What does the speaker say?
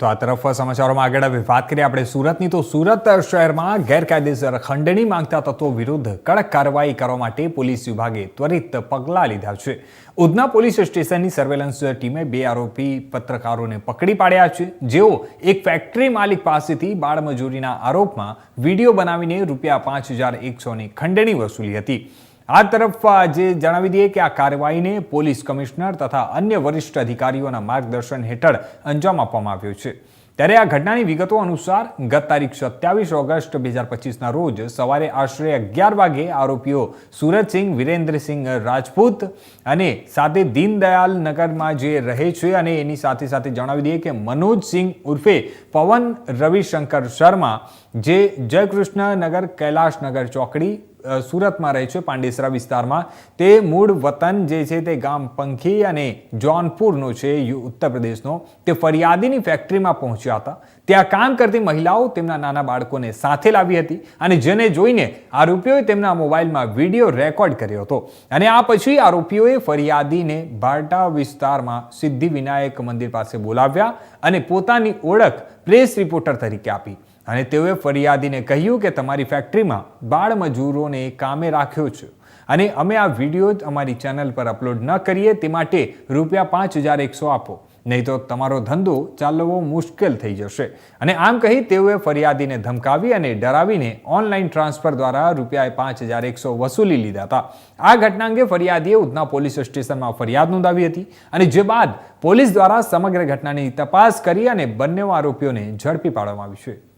તો આ તરફ સમાચારોમાં આગળ હવે વાત કરીએ આપણે સુરતની, તો સુરત શહેરમાં ગેરકાયદેસર ખંડણી માંગતા તત્વો વિરુદ્ધ કડક કાર્યવાહી કરવા માટે પોલીસ વિભાગે ત્વરિત પગલાં લીધા છે. ઉધના પોલીસ સ્ટેશનની સર્વેલન્સ ટીમે બે આરોપી પત્રકારોને પકડી પાડ્યા છે. જેઓ એક ફેક્ટરી માલિક પાસેથી બાળમજૂરીના આરોપમાં વીડિયો બનાવીને રૂપિયા પાંચ હજાર એકસોની ખંડણી વસૂલી હતી. આ તરફ આજે જણાવી દઈએ કે આ કાર્યવાહીને પોલીસ કમિશનર તથા અન્ય વરિષ્ઠ અધિકારીઓના માર્ગદર્શન હેઠળ અંજામ આપવામાં આવ્યો છે. ત્યારે આ ઘટનાની વિગતો અનુસાર ગત તારીખ સત્યાવીસ ઓગસ્ટ બે હજાર પચીસના રોજ સવારે આશરે અગિયાર વાગે આરોપીઓ સુરતસિંહ વિરેન્દ્રસિંહ રાજપૂત અને સાથે દીનદયાલ નગરમાં જે રહે છે અને એની સાથે સાથે જણાવી દઈએ કે મનોજસિંહ ઉર્ફે પવન રવિશંકર શર્મા, જે જયકૃષ્ણનગર, કૈલાશનગર ચોકડી સુરતમાં રહે છે પાંડેસરા વિસ્તારમાં. તે મૂળ વતન જે છે તે ગામ પંખી અને જોનપુરનો છે ઉત્તર પ્રદેશનો. તે ફરિયાદીની ફેક્ટરીમાં પહોંચ્યા હતા. ત્યાં કામ કરતી મહિલાઓ તેમના નાના બાળકોને સાથે લાવી હતી અને જેને જોઈને આરોપીઓએ તેમના મોબાઈલમાં વીડિયો રેકોર્ડ કર્યો હતો. અને આ પછી આરોપીઓએ ફરિયાદીને ભાટા વિસ્તારમાં સિદ્ધિ વિનાયક મંદિર પાસે બોલાવ્યા અને પોતાની ઓળખ પ્રેસ રિપોર્ટર તરીકે આપી. અને તેઓએ ફરિયાદીને કહ્યું કે તમારી ફેક્ટરીમાં બાળ મજૂરોને કામે રાખ્યો છે. અને અમે આ વીડિયો જ અમારી ચેનલ પર અપલોડ ન કરીએ તે માટે રૂપિયા પાંચ હજાર એકસો આપો. નહીં તો તમારો ધંધો ચાલવો મુશ્કેલ થઈ જશે. અને આમ કહી તેઓએ ફરિયાદીને ધમકાવી અને ડરાવીને ઓનલાઈન ટ્રાન્સફર દ્વારા રૂપિયા પાંચ હજાર એકસો વસૂલી લીધા હતા. આ ઘટના અંગે ફરિયાદીએ ઉધના પોલીસ સ્ટેશનમાં ફરિયાદ નોંધાવી હતી અને જે બાદ પોલીસ દ્વારા સમગ્ર ઘટનાની તપાસ કરી અને બંને આરોપીઓને ઝડપી પાડવામાં આવી છે.